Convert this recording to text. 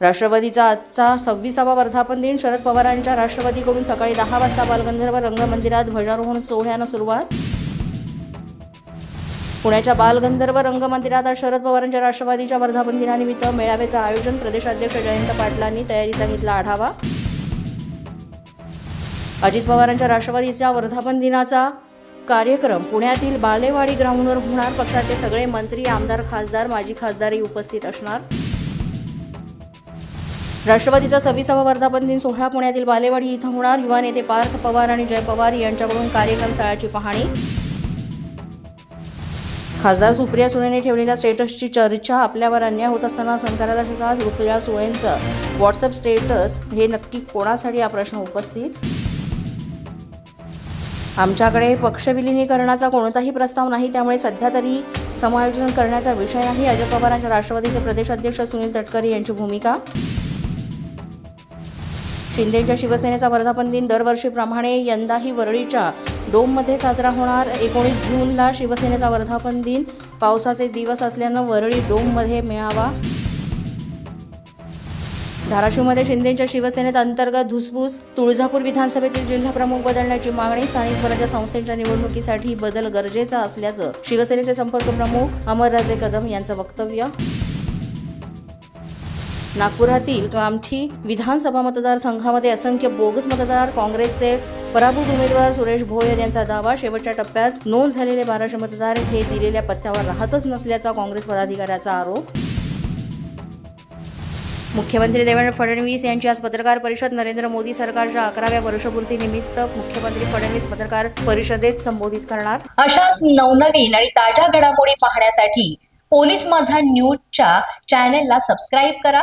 राष्ट्रवादीचा आजचा सव्वीसावा वर्धापन दिन शरद पवारांच्या राष्ट्रवादीकडून सकाळी दहा वाजता बालगंधर्व रंगमंदिरात ध्वजारोहण सोहळ्यानं सुरुवात. पुण्याच्या बालगंधर्व रंगमंदिरात आज शरद पवारांच्या राष्ट्रवादीच्या वर्धापन दिनानिमित्त मेळाव्याचं आयोजन प्रदेशाध्यक्ष जयंत पाटलांनी तयारीचा घेतला आढावा. अजित पवारांच्या राष्ट्रवादीच्या वर्धापन दिनाचा कार्यक्रम पुण्यातील बालेवाडी ग्राउंडवर होणार. पक्षाचे सगळे मंत्री आमदार खासदार माजी खासदारही उपस्थित असणार. राष्ट्रवादीचा सव्वीसावा वर्धापन दिन सोहळा पुण्यातील बालेवाडी इथं होणार. युवा नेते पार्थ पवार आणि जय पवार यांच्याकडून कार्यक्रम स्थळाची पाहणी. खासदार सुप्रिया सुळेने ठेवलेल्या स्टेटसची चर्चा आपल्यावर अन्याय होत असताना संकाराला शिका रुपया सुळेंचं. व्हॉट्सअप स्टेटस हे नक्की कोणासाठी? हा प्रश्न उपस्थित. आमच्याकडे पक्ष विलिनीकरणाचा कोणताही प्रस्ताव नाही त्यामुळे सध्या तरी समायोजन करण्याचा विषय नाही. अजित पवारांच्या राष्ट्रवादीचे प्रदेशाध्यक्ष सुनील तटकरे यांची भूमिका शिंदेच्या शिवसेनेचा वर्धापन दिन दरवर्षीप्रमाणे यंदाही वरळीच्या डोममध्ये साजरा होणार. एकोणीस जूनला शिवसेनेचा वर्धापन दिन. पावसाचे दिवस असल्यानं वरळी डोममध्ये मिळावा. धाराशिवमध्ये शिंदेच्या शिवसेनेत अंतर्गत धुसफूस. तुळजापूर विधानसभेतील जिल्हाप्रमुख बदलण्याची मागणी. स्थानिक स्वराज्य संस्थेच्या निवडणुकीसाठी बदल गरजेचा असल्याचं शिवसेनेचे संपर्क प्रमुख अमरराजे कदम यांचं वक्तव्य. नागपुरातील कामठी विधानसभा मतदारसंघामध्ये असंख्य बोगस मतदार काँग्रेसचे पराभूत उमेदवार सुरेश भोयर यांचा दावा शेवटच्या टप्प्यात नोंद झालेले बाराशे मतदार हे दिलेल्या पत्त्यावर राहतच नसल्याचा काँग्रेस पदाधिकाऱ्याचा आरोप. मुख्यमंत्री देवेंद्र फडणवीस यांची आज पत्रकार परिषद नरेंद्र मोदी सरकारच्या अकराव्या वर्षपूर्तीनिमित्त मुख्यमंत्री फडणवीस पत्रकार परिषदेत संबोधित करणार. अशाच नवनवीन आणि ताज्या घडामोडी पाहण्यासाठी पोलीस माझा न्यूजच्या चॅनेलला सबस्क्राईब करा.